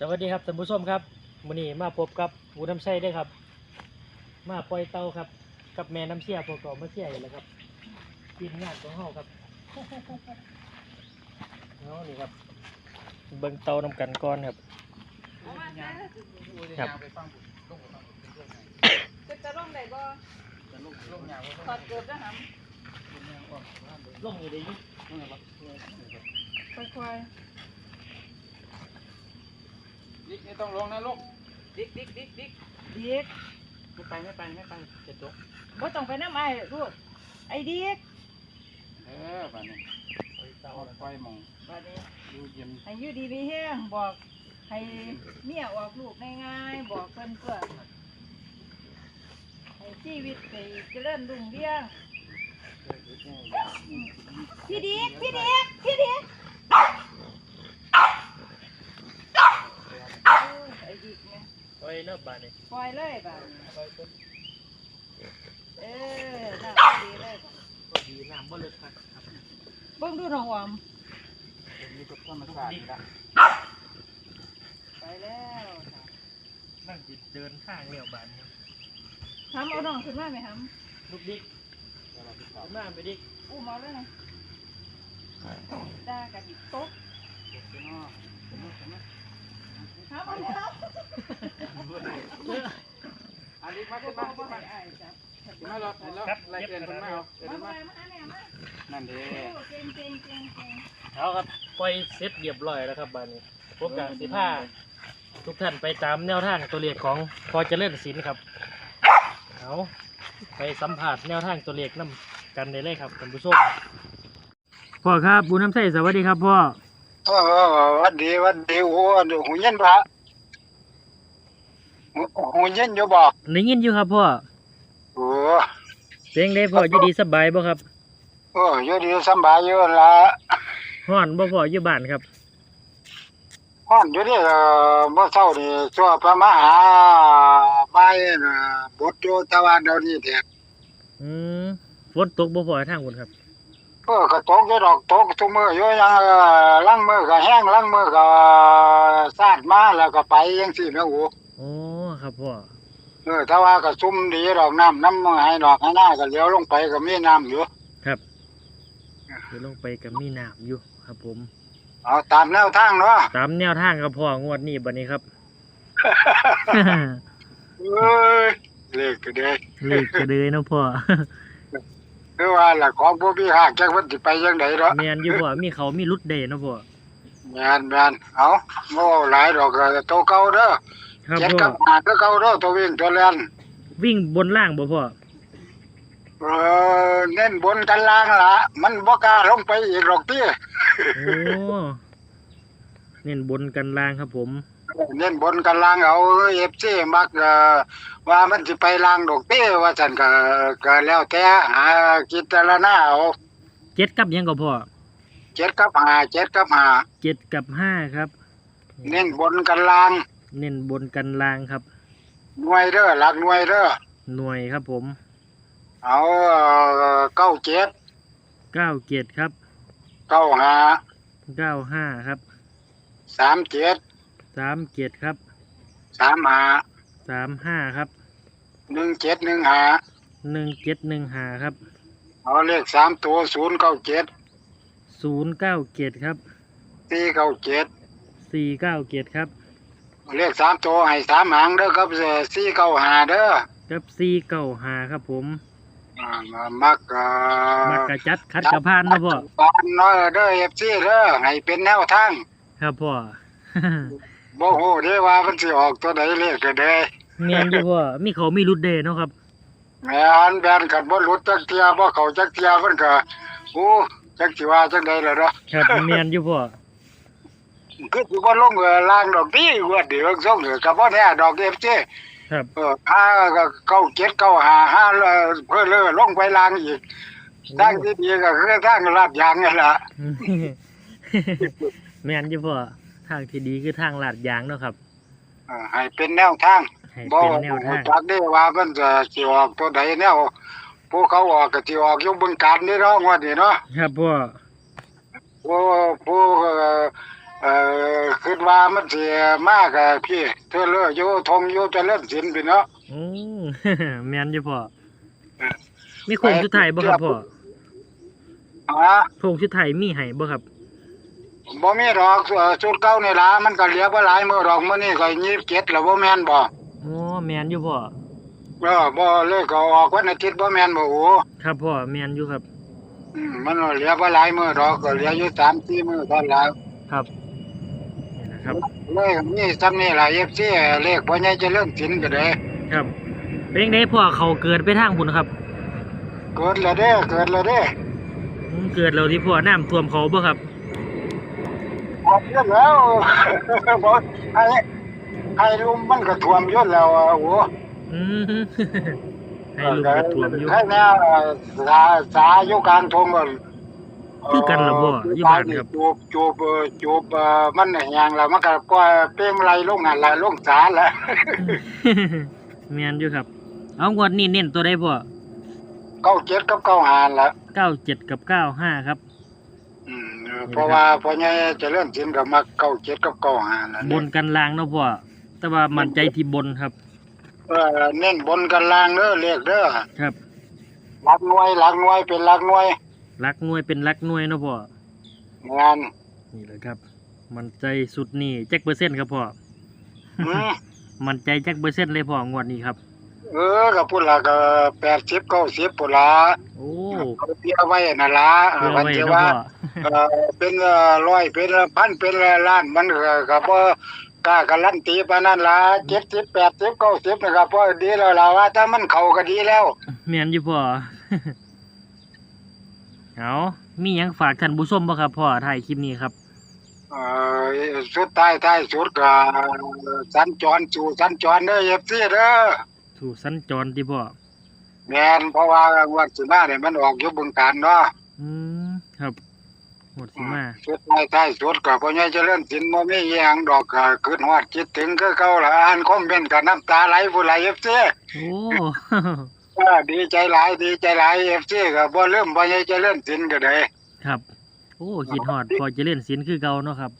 สวัสดีครับท่านผู้ชมครับมื้อนี้มาพบกับหูน้ำใส้ได้อครับ มาปล่อยเต่าครับ กับแม่น้ำเชี่ยพวกเรามาเชี่ยอยู่แล้วครับทีมงานของเฮาครับเอานี่ครับ เบิ่งเต่านำกันก่อนครับ ครับ จะจะลงได้บ่ถอดเกือบนะหลงอยู่ดีอยู่ำค่อย ดิกไม่ต้องลงนะลูกๆดิกดิกดิกดิกดิกไม่ไปไม่ไปไม่ไปจะจบบ่ต้องไปน้ำไอ้ลูกไอ้ดิกเออบ้านนี้ปล่อยเต่าเอาแล้วไฟมองบัดนี้ดูเย็นให้อยู่ดีมีแห้งบอกให้เมียออกลูกง่ายๆบอกเพิ่นเพื่อให้ชีวิตไปเจริญรุ่งเรืองพี่ดิกพี่ดิกพี่ดิกโอ้ยไอ้ดิกเนี่ยปล่อยเลิกบานนี่ปล่อยเลยบัดนี้ปล่อยเพิ่นเออน่าดีเลยก็ดีน้ำบ่ลึกครับครับเบิ่งดูน้องออมอยู่กับต้นมะขามละไปแล้วนั่งจิเดินข้างเลี้ยวบานนี่ทำเอาน้องขึ้นมาไหมทลูกดิ๊กขึ้นมาไปดิ๊กำอู้มาเลยนะด่ากะดิโต๊ะทำเอาแล้ว อันนี้มาขึ้นมาขึ้นมาขึ้นมาเราเห็นแล้วไล่เตือนคนมาเอาเตือนมามาไปมาแน่มานั่นเด้โอ้เก่งเก่งเก่งเก่งเอาครับปล่อยเสร็จเรียบร้อยแล้วครับบ้านนี้พวกกาสิผ้าทุกท่านไปตามแนวทางตัวเลขของพอเจริญศิลป์ครับเอาไปสัมผัสแนวทางตัวเลขนํกันได้เลยครับท่านผู้ชมพ่อครับบุญน้ำใสสวัสดีครับพ่อ วันดีวันดีโอ้โหหูเย็นพระหูเย็นอยู่บอกได้ยินอยู่ครับพ่อโอ้เสียงได้พ่ออยู่ดีสบายบ่ครับโอ้อยู่ดีสบายอยู่ละฮ้อนบ่พ่ออยู่บ้านครับฮ้อนอยู่นี่เออเมื่อเช้านี่ชั่วประมหาบ่ายน่ะบดอยู่แตะวันเดี๋ยวนี้แท้อืมฝนตกบ่พ่อทางคุณครับ เออก็ตกอยู่ดอกตกทุกมื้ออยู่ยังเออลังมือก็แห้งลังมือก็สาดมาแล้วก็ไปจังซี่แม่โอ้โอ้ครับพ่อเออถ้าว่าก็ซุ่มดีดอกน้ำน้ำให้ดอกให้หน้าก็เลี้ยวลงไปก็มีน้ำอยู่ครับเดี๋ยวลงไปกับมีน้ำอยู่ครับผม เอาตามแนวทางเนาะตามแนวทางครับพ่องวดนี้บัดนี้ครับ เอ้ยเลขก็ได้เลขกระเดยเนาะพ่อ คือว่าล่ะของผู้พี่หากจักมันสิไปจังไดเนาะแมนอยู่พ่อมีเขามีรุดเดเนาะพ่อ แม่นแม่นเอาบ่หลายดอกก็โตเก่าเด้อครับเจ็ดพ่อกับหาคือเก่าเด้อตัววิ่งตัวเล่นวิ่งบนล่างบ่พ่อเออเน้นบนกันล่างล่ะมันบ่กล้าลงไปอีกหรอกติโอ้เน้นบนกันล่างครับผม เน้นบนกันล่างเอา FC มักเอ่อว่ามันสิไปล่างดอกติว่าซั่นก็ก็แล้วแต่หาคิดแต่ละหน้าเอาเจ็ดกับหยังก็พ่อเจ็ดกับหาเจ็ดกับหาเจ็ดกับห้าครับ เน้นบนกันล่างเน้นบนกันล่างครับ หน่วยเด้อหลักหน่วยเด้อหน่วยครับผมเอาเอ่อเก้าเจ็ดเก้าเจ็ดครับเก้าห้าเก้าห้าครับสามเจ็ด สามเจ็ดครับสามห้าสามห้าครับหนึ่งเจ็ดหนึ่งห้าหนึ่งเจ็ดหนึ่งห้าครับเอาเลขสามตัวศูนย์เก้าเจ็ดศูนย์เก้าเจ็ดครับสี่เก้าเจ็ดสี่เก้าเจ็ดครับเลขสามตัวให้สามหางเด้อครับสี่เก้าห้าเด้อกับสี่เก้าห้าครับผมอ่ามักเอ่อมักกระจัดคัดกระพานนะพ่อ ปานน้อยเด้อเอฟซีเด้อให้เป็นแนวทาง ครับพ่อ บ่ฮู้เด้ว่ามันสิออกตัวใดเลขก็ได้เมียนอยู่พ่อมีเขามีรุดเดเนาะครับแม่นแบนกันบ่หลุดจักเที่ยบ่เข้าจักเที่ยมันก็โอ้จักสิว่าจังไดล่ะเนาะครับเมียนอยู่พ่อคือสิบ่ลงเออล่างดอกดีกว่าเดี๋ยวส่งเออก็บ่แน่ดอกเอฟซีครับเออห้าก็เก้าเจ็ดเก้าห้าห้าเอ่อเพื่อเลื่อลงไปล่างอีกทางที่ดีก็คือทางลาดยางนี่แหละเมียนอยู่พ่อ ทางที่ดีคือทางลาดยางเนาะครับเออให้เป็นแนวทางให้บ่เป็นแนวทาง จักได้ว่ามันจะสิออกตัวใดแนวผู้เขาออกก็สิออกอยู่บึงการนี่เนาะงวดนี้เนาะครับพ่อผู้ผู้เอ่อเอ่อคิดว่ามันสิมากอะพี่เธอเลออยู่ทงอยู่เจะเล่นสินพี่เนาะโอ้แม่นอยู่พ่อมีโครงชุดไทายบ่ครับพ่ออ่า โครงชุดไทายมีให้บ่ครับ บ่มีดอกเอ่อชุดเก่านี่ล่ะมันก็เหลือบ่หลายมื้อดอกมื้อนี้ก็27แล้วบ่แม่นบ่โอ้แม่นอยู่พ่อ เออบ่เลยก็ออกวันอาทิตย์บ่แม่นบ่โอ้ครับพ่อแม่นอยู่ครับ อืมมันเหลือบ่หลายมื้อดอกก็เหลืออยู่3 4มื้อเท่านั้นล่ะ ครับนี่นะครับ เลยมีซ้ำนี่ล่ะ FC เลขบ่ใหญ่เจะเริ่มสินก็ได้ครับ เป็นจังไดพ่อเขาเกิดไปทางพุ่นครับเกิดแล้วเด้อเกิดแล้วเด้ออืมเกิดแล้วที่พ่อน้ำท่วมเขาบ่ครับ หมดเรื่องแล้วบ่ไอ้ไอ้ลุมมันก็ท่วมอยู่แล้วอะโอ้อืมให้ลูกกระท่วมอยู่ให้แน่เอ่อสาสาอยู่กลางทงก็คือกันล่ะบ่อยู่บ้านครับจูบจูบเอ่อจูบเอ่อมันแหงแล้วมันก็ก็เป้งไหลลงนั่นล่ะลงสาแล้วแม่นอยู่ครับ เอางวดนี้เน้นตัวใดพ่อเก้าเจ็ดกับเก้าหานละ97กับ95ครับอืมเอ อเพราะว่าพ่อใหญ่เจะเริ่มสินก็มักเก้าเจ็ดกับเก้าหานนั่นบนกันล่างเนาะพ่อแต่ว่ามั่นใจที่บนครับ เออเน้นบนกันล่างเด้อเลขเด้อครับหลักหน่วยหลักหน่วยเป็นหลักหน่วยรักหน่วยเป็นรักหน่วยเนาะพ่องานนี่แหละครับ มั่นใจสุดนี่จักเปอร์เซ็นต์ครับพ่อ อืมมั่นใจจักเปอร์เซ็นต์เลยพ่องวดนี้ครับ เออก็พูดละก็แปดสิบเก้าสิบปุ่นละโอ้เขาเตี้ยไว้นั่นละเพื่อวันไว้ที่เนาะว่าพ่อเอ่อเป็นเอ่อร้อยเป็นพันเป็นล้านมันก็ก็บ่กล้าการันตีปานนั้นล่ะเจ็ดสิบแปดสิบเก้าสิบนะครับพอดีแล้วล่ะว่า ถ้ามันเข้าก็ดีแล้วแม่นอยู่พ่อเอามีหยังฝากท่านผู้ชมบ่ครับพ่อถ่ายคลิปนี้ครับเอ่อสุดท้ายท้ายสุดก็สัญจรสู่สัญจรเด้อ FC เด้อ สู่สัญจรที่พ่อแม่นเพราะว่างวดสิมาเนี่ยมันออกอยู่บึงการเนาะอืมครับหมดสิมาสุดท้ายท้ายสุดก็พ่อใหญ่เจริญสินบ่มีอีหยังดอกก็คิดฮอดคิดถึงคือเก่าล่ะอ่านคอมเมนต์ก็น้ำตาไหลผู้ไหล FC โอ้เออดีใจหลายดีใจหลาย FC ก็บ่ลืมพ่อใหญ่เจริญสินก็ได้ครับ โอ้คิดฮอดพอจะเล่นศิลป์คือเก่าเนาะครับ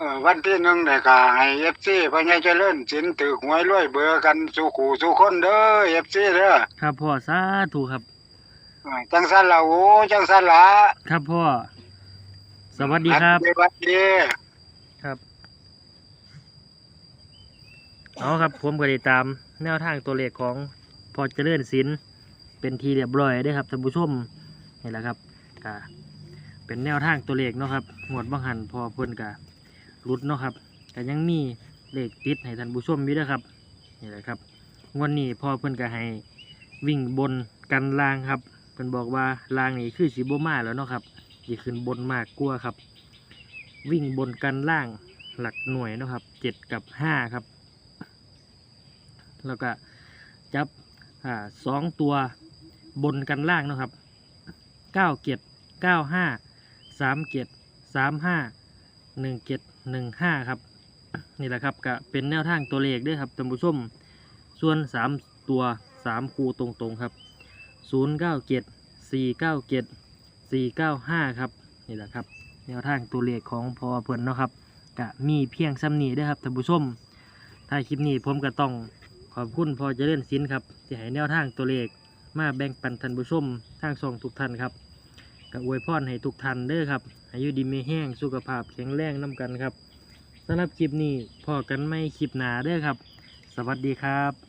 เออวันที่หนึ่งเนี่ยก็ให้ FC พ่อใหญ่เจริญสินถือหวยรวยเบอร์กันสู่ขู่สู่คนเด้อ FC เด้อครับพ่อสาธุครับเออจังซั่นล่ะโอ้จังซั่นล่ะครับพ่อสวัสดีครับ สวัสดีครับเอาครับผมก็ได้ตามแนวทางตัวเลขของพอเจริญศิลป์เป็นทีเรียบร้อยได้อครับท่านผู้ชมนี่แหละครับก็เป็นแนวทางตัวเลขเนาะครับหมวดบางหันพอเพิ่นกะ รุดเนาะครับก็ยังมีเลขติดให้ท่านผู้ชมอยู่เด้อครับนี่แหละครับงวันนี้พ่อเพิ่อนก็ให้วิ่งบนกันลางครับเพิ่นบอกว่าลางนี่คือสีโบมาแล้วเนาะครับสิขึ้นบนมากกลัวครับ วิ่งบนกันล่างหลักหน่วยเนาะครับเจ็ดกับห้าครับ แล้วก็จับอ่าสองตัวบนกันล่างเนาะครับเก้าเกียรเก้าห้าสามเกียรสามห้าหนึ่งเกียร หนึ่งห้าครับนี่แหละครับก็เป็นแนวทางตัวเลขด้วยครับท่านผู้ชมส่วนสามตัวสามคูตรงๆครับศูนย์เก้าเกียรสี่เก้าเกียรสี่เก้าห้าครับนี่แหละครับแนวทางตัวเลขของพอเพิ่นเนาะครับกะมีเพียงซ้ำนี้ด้อครับท่านผู้ชมถ้าคลิปนี้ผมก็ต้องขอบคุณพอเจริญศิลป์ครับที่ให้แนวทางตัวเลขมาแบ่งปันท่านผู้ชมทางส่องทุกท่านครับก็อวยพรให้ทุกท่านเด้อครับอายุดีมีแห้งสุขภาพแข็งแรงน้ำกันครับ สำหรับคลิปนี้พอกันไม่คลิปหนาเด้อครับ สวัสดีครับ